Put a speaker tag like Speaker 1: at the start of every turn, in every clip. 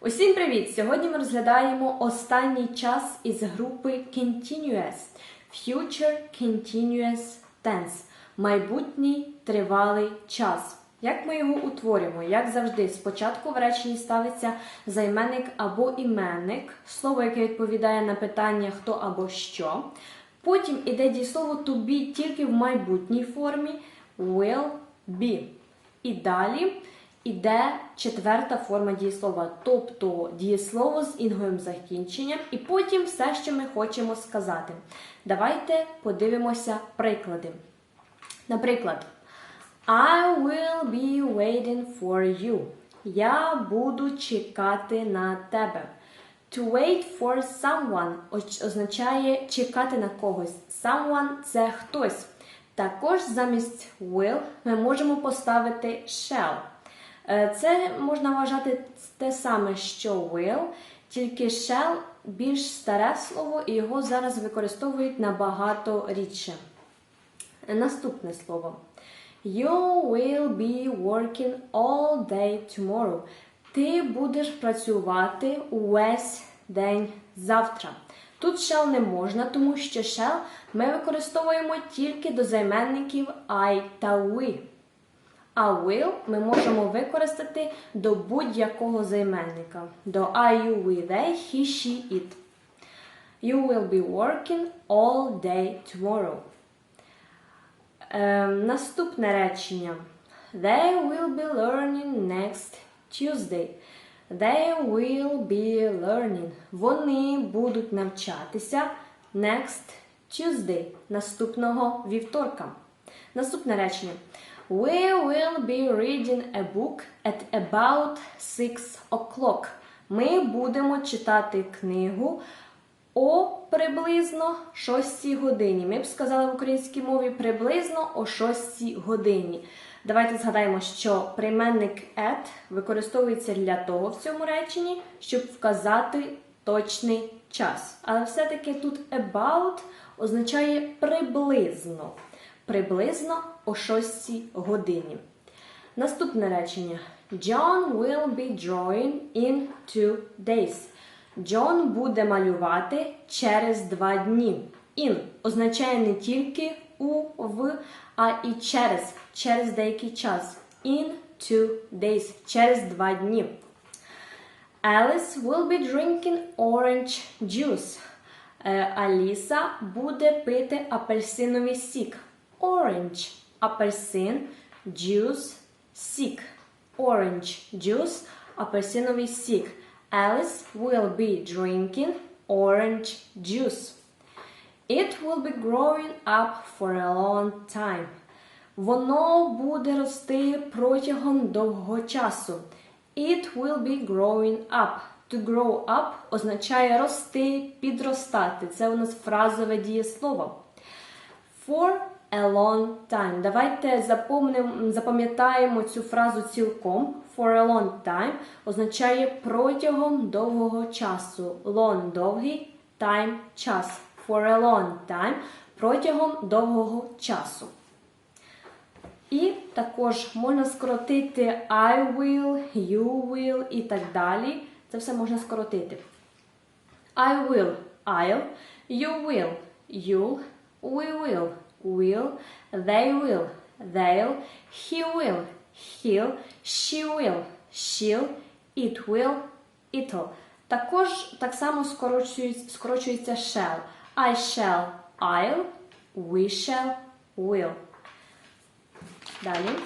Speaker 1: Усім привіт! Сьогодні ми розглядаємо останній час із групи Continuous Future Continuous Tense майбутній тривалий час. Як ми його утворюємо? Як завжди, спочатку в реченні ставиться займенник або іменник, слово, яке відповідає на питання хто або що. Потім іде дієслово to be тільки в майбутній формі will be. І далі іде четверта форма дієслова, тобто дієслово з інговим закінченням, і потім все, що ми хочемо сказати. Давайте подивимося приклади. Наприклад, I will be waiting for you. Я буду чекати на тебе. To wait for someone означає чекати на когось. Someone це хтось. Також замість will ми можемо поставити shall. Е, Це можна вважати те саме, що will, тільки shall більш старе слово, і його зараз використовують набагато рідше. Наступне слово. You will be working all day tomorrow. Ти будеш працювати увесь день завтра. Тут shall не можна, тому що shall ми використовуємо тільки до займенників I та we. А will ми можемо використати до будь-якого займенника. До I, you, we, they, he, she, it. You will be working all day tomorrow. Ем, наступне речення. They will be learning next Tuesday. They will be learning. Вони будуть навчатися next Tuesday, наступного вівторка. Наступне речення. We will be reading a book at about 6 o'clock. Ми будемо читати книгу о приблизно 6 годині. Ми б сказали в українській мові приблизно о 6 годині. Давайте згадаємо, що прийменник at використовується для того в цьому реченні, щоб вказати точний час. Але все-таки тут about означає приблизно. Приблизно о 6 годині. Наступне речення. John will be drawing in two days. Джон буде малювати через два дні. In означає не тільки у, в, а і через, через деякий час. In two days, через два дні. Alice will be drinking orange juice. Е, Аліса буде пити апельсиновий сік. Orange – апельсин, juice – сік. Orange juice – апельсиновий сік. Alice will be drinking orange juice. It will be growing up for a long time. Воно буде рости протягом довгого часу. It will be growing up. To grow up означає рости, підростати. Це у нас фразове дієслово. For a long time. Давайте запам'ятаємо цю фразу цілком. For a long time означає протягом довгого часу. Long – довгий, time – час. For a long time протягом довгого часу. І також можна скоротити I will, you will і так далі. Це все можна скоротити. I will, I'll, you will, you'll, we will, will, they will, they'll, he will, he'll, she will, she'll, it will, it'll. Також так само скорочується, shall. I shall, I'll, we shall, will. Далі.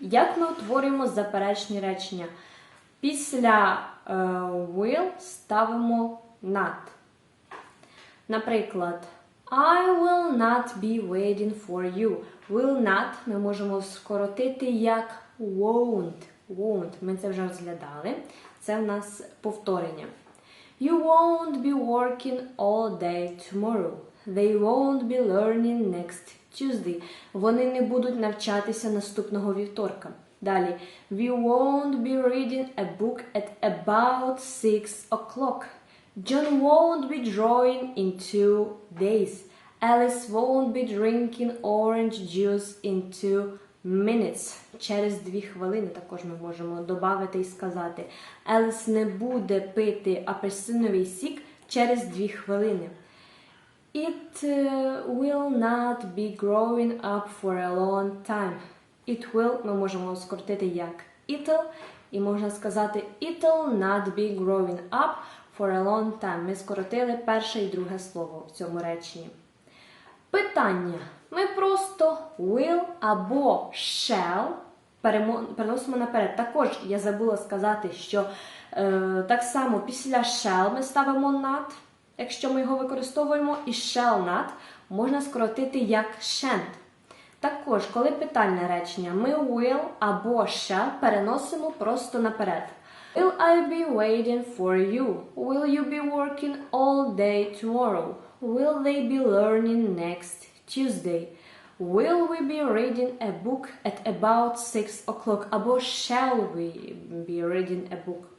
Speaker 1: Як ми утворюємо заперечні речення? Після е, will ставимо not. Наприклад, I will not be waiting for you. Will not ми можемо скоротити як won't. Won't. Ми це вже розглядали. Це в нас повторення. You won't be working all day tomorrow. They won't be learning next Tuesday. Вони не будуть навчатися наступного вівторка. Далі. We won't be reading a book at about 6 o'clock. John won't be drawing in two days. Alice won't be drinking orange juice in two minutes. Через дві хвилини також ми можемо додати і сказати. Еліс не буде пити апельсиновий сік через дві хвилини. It uh, will not be growing up for a long time. It will ми можемо скоротити як it'll, і можна сказати it'll not be growing up for a long time. Ми скоротили перше і друге слово в цьому реченні. Питання. Ми просто will або shall переносимо наперед. Також я забула сказати, що е, так само після shall ми ставимо not, якщо ми його використовуємо, і shall not можна скоротити як shan't. Також, коли питальне речення, ми will або shall переносимо просто наперед. Will I be waiting for you? Will you be working all day tomorrow? Will they be learning next Tuesday? Will we be reading a book at about 6 o'clock? Або shall we be reading a book?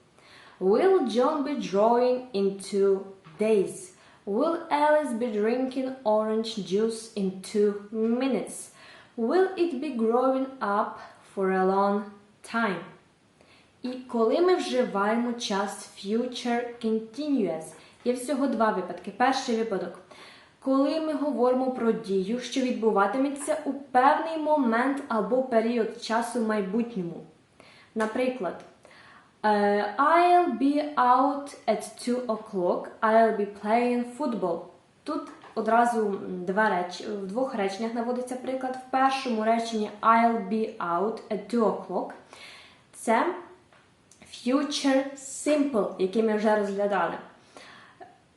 Speaker 1: Will John be drawing in two days? Will Alice be drinking orange juice in two minutes? Will it be growing up for a long time? І коли ми вживаємо час future continuous, є всього два випадки. Перший випадок, коли ми говоримо про дію, що відбуватиметься у певний момент або період часу в майбутньому. Наприклад, е, I'll be out at 2 o'clock, I'll be playing football. Тут одразу два реч... в двох реченнях наводиться приклад. В першому реченні I'll be out at 2 o'clock. Це future simple, який ми вже розглядали.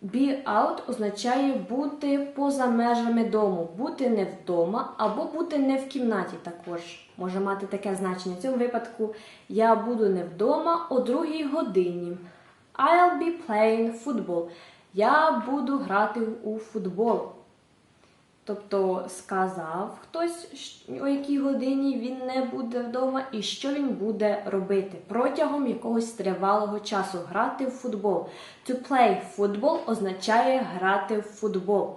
Speaker 1: Be out означає бути поза межами дому, бути не вдома або бути не в кімнаті також може мати таке значення. В цьому випадку я буду не вдома о другій годині. I'll be playing football. Я буду грати у футбол. Тобто сказав хтось, о якій годині він не буде вдома і що він буде робити протягом якогось тривалого часу грати в футбол. To play football означає грати в футбол.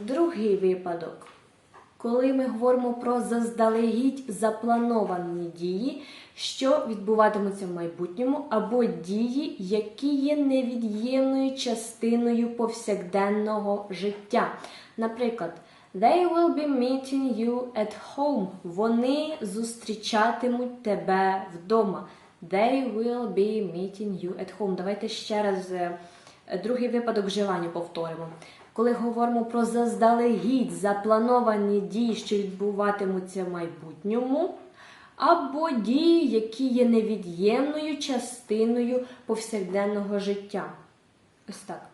Speaker 1: Другий випадок. Коли ми говоримо про заздалегідь заплановані дії, що відбуватимуться в майбутньому, або дії, які є невід'ємною частиною повсякденного життя. Наприклад, They will be meeting you at home. Вони зустрічатимуть тебе вдома. They will be meeting you at home. Давайте ще раз е, другий випадок вживання повторимо. Коли говоримо про заздалегідь заплановані дії, що відбуватимуться в майбутньому, або дії, які є невід'ємною частиною повсякденного життя. Ось так.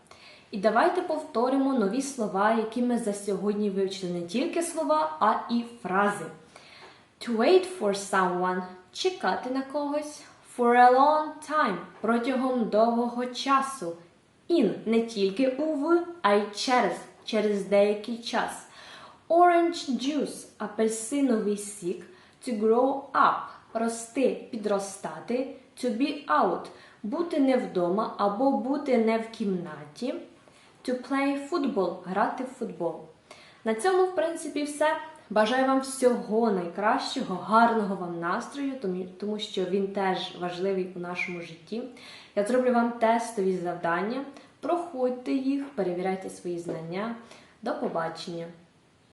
Speaker 1: І давайте повторимо нові слова, які ми за сьогодні вивчили. Не тільки слова, а і фрази. To wait for someone чекати на когось. For a long time протягом довгого часу. In не тільки у в, а й через, через деякий час. Orange juice апельсиновий сік. To grow up рости, підростати. To be out бути не вдома або бути не в кімнаті. To play football грати в футбол. На цьому, в принципі, все. Бажаю вам всього найкращого, гарного вам настрою, тому- що він теж важливий у нашому житті. Я зроблю вам тестові завдання. Проходьте їх, перевіряйте свої знання. До побачення!